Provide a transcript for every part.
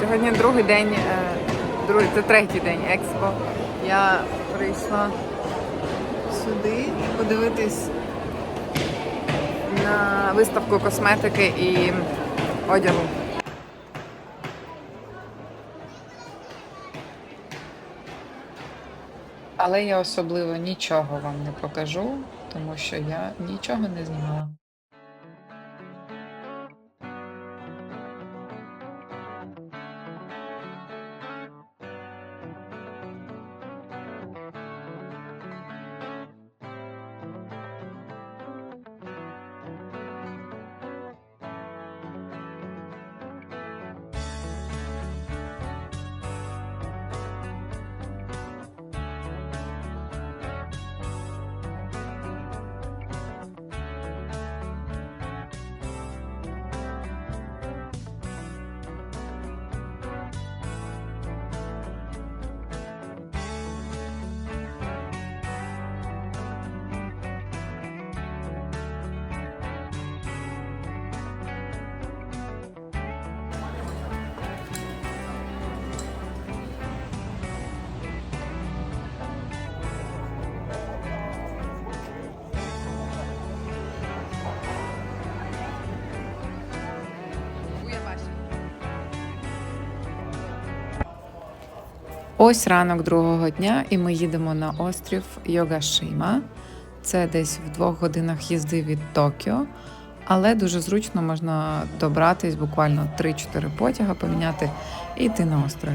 Сьогодні другий день, е, другий, це третій день експо. Я прийшла сюди подивитись на виставку косметики і одягу. Але я особливо нічого вам не покажу, тому що я нічого не знімала. Ось ранок другого дня, і ми їдемо на острів Йогашима. Це десь в двох годинах їзди від Токіо, але дуже зручно можна добратись буквально 3-4 потяга, поміняти і йти на острові.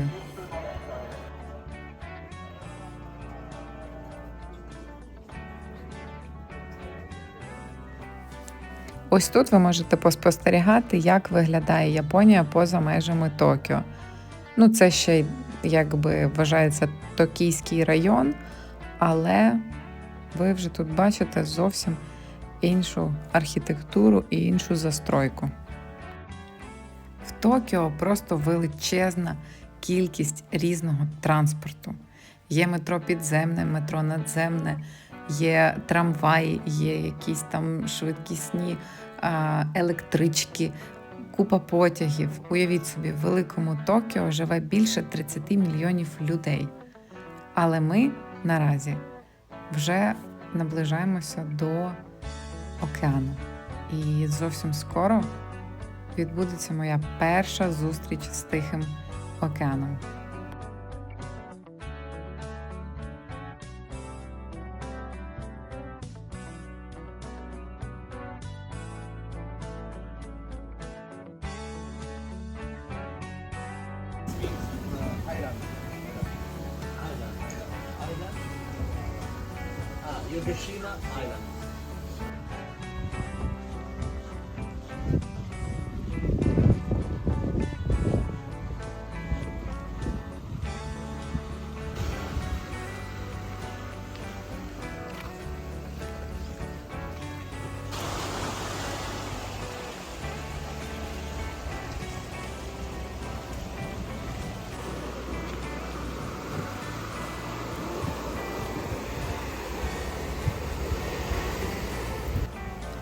Ось тут ви можете поспостерігати, як виглядає Японія поза межами Токіо. Ну, це ще й якби вважається Токійський район, але ви вже тут бачите зовсім іншу архітектуру і іншу застройку. В Токіо просто величезна кількість різного транспорту. Є метро підземне, метро надземне, є трамваї, є якісь там швидкісні електрички, купа потягів. Уявіть собі, в великому Токіо живе більше 30 мільйонів людей. Але ми наразі вже наближаємося до океану. І зовсім скоро відбудеться моя перша зустріч з Тихим океаном. Yoshishima Island.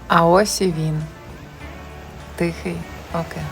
А ось і він Тихий океан.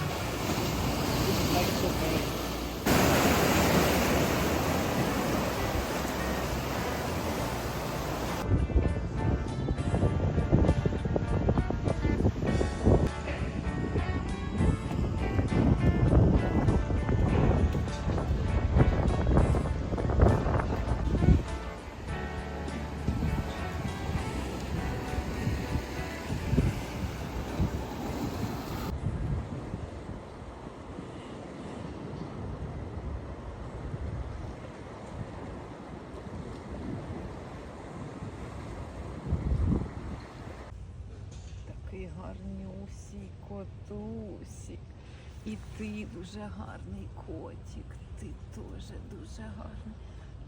Котусік. І ти дуже гарний котик. Ти теж дуже гарний.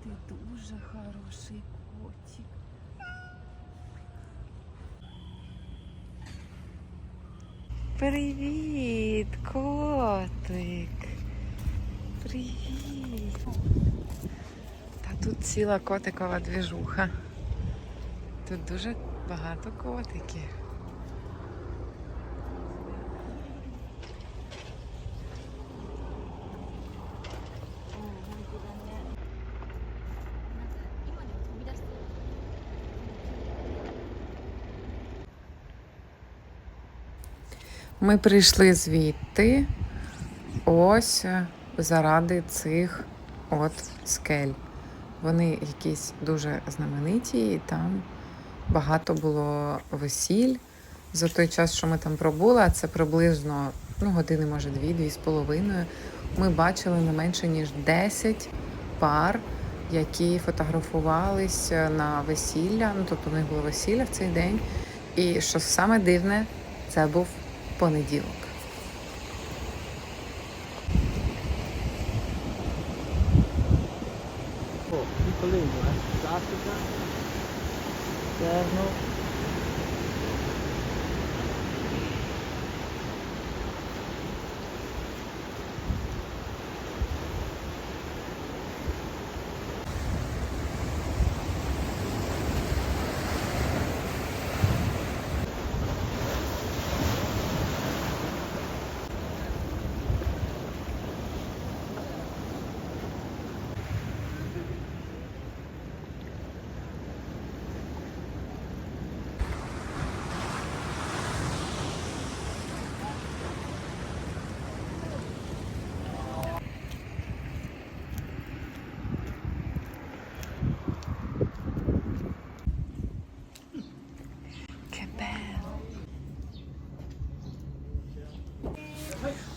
Ти дуже хороший котик. Привіт, котик. Привіт. Та тут ціла котикова двіжуха. Тут дуже багато котиків. Ми прийшли звідти ось е, заради цих от скель. Вони якісь дуже знамениті, і там багато було весіль. За той час, що ми там пробули, а це приблизно ну, години, може, дві, дві з половиною. Ми бачили не менше ніж 10 пар, які фотографувалися на весілля. Ну, тобто в них було весілля в цей день. І що саме дивне, це був понеділок. Oh,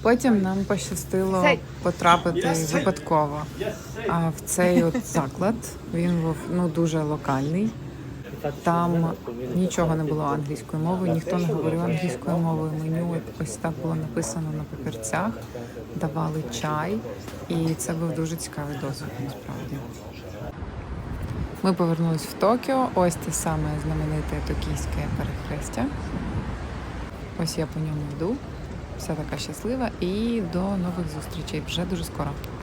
Потім нам пощастило потрапити випадково а, в цей от заклад. Він був ну дуже локальний. Там нічого не було англійською мовою, ніхто не говорив англійською мовою. Меню ось так було написано на папірцях, давали чай, і це був дуже цікавий досвід насправді. Ми повернулись в Токіо. Ось те саме знамените токійське перехрестя. Ось я по ньому йду. Вся така щаслива і до нових зустрічей вже дуже скоро.